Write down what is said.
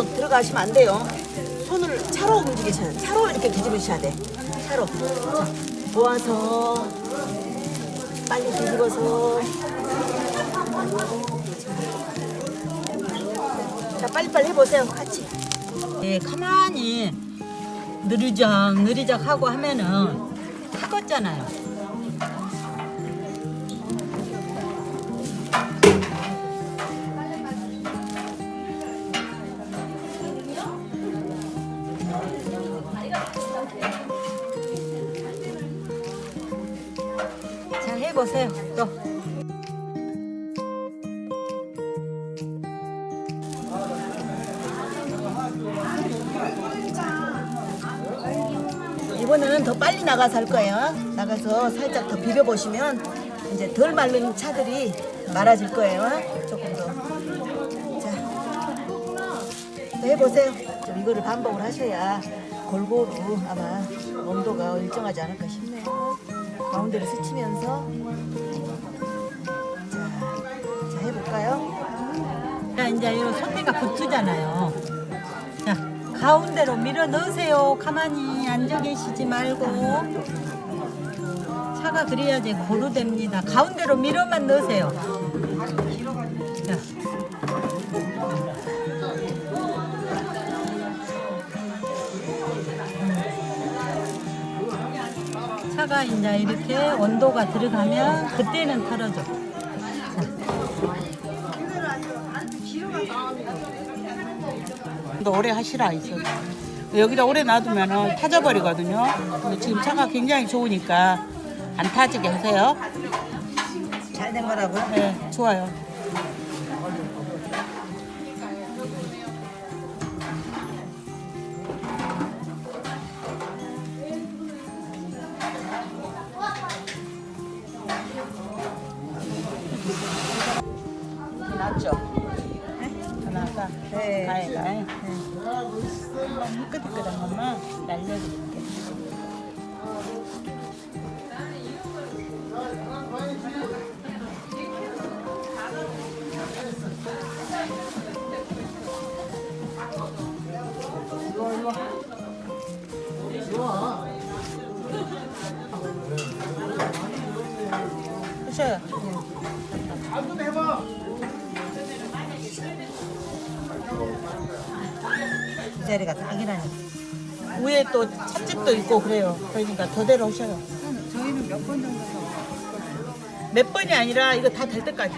손으로 들어가시면 안 돼요. 손을 차로 움직이셔야 돼. 차로 이렇게 뒤집으셔야 돼. 차로. 자, 모아서 빨리 뒤집어서. 자, 빨리빨리 해보세요. 같이. 예, 가만히 느리적 느리적 하고 하면은 타겠잖아요. 해보세요. 또. 이번에는 더 빨리 나가서 할 거예요. 나가서 살짝 더 비벼보시면 이제 덜 마른 차들이 말아질 거예요. 조금 더. 자, 더 해보세요. 좀 이거를 반복을 하셔야 골고루 아마 온도가 일정하지 않을까 싶네요. 가운데를 스치면서 자, 자 해볼까요? 자, 이제 이런 손대가 붙으잖아요. 자, 가운데로 밀어 넣으세요. 가만히 앉아 계시지 말고. 차가 그래야지 고루 됩니다. 가운데로 밀어만 넣으세요. 자. 차가 이제 이렇게 온도가 들어가면 그때는 털어줘. 더 오래 하시라 있어. 여기다 오래 놔두면 타져버리거든요. 근데 지금 차가 굉장히 좋으니까 안 타지게 하세요. 잘 된 거라고요? 네, 좋아요. 낫죠? 하나가 네. 가해가 네. 희끗희끗한 것만 날려드릴게요. 하셔요. 이 자리가 딱이라니. 위에 또 찻집도 있고 그래요. 그러니까 더대로 오셔요. 저희는 몇 번 정도 몇 번이 아니라 이거 다 될 때까지.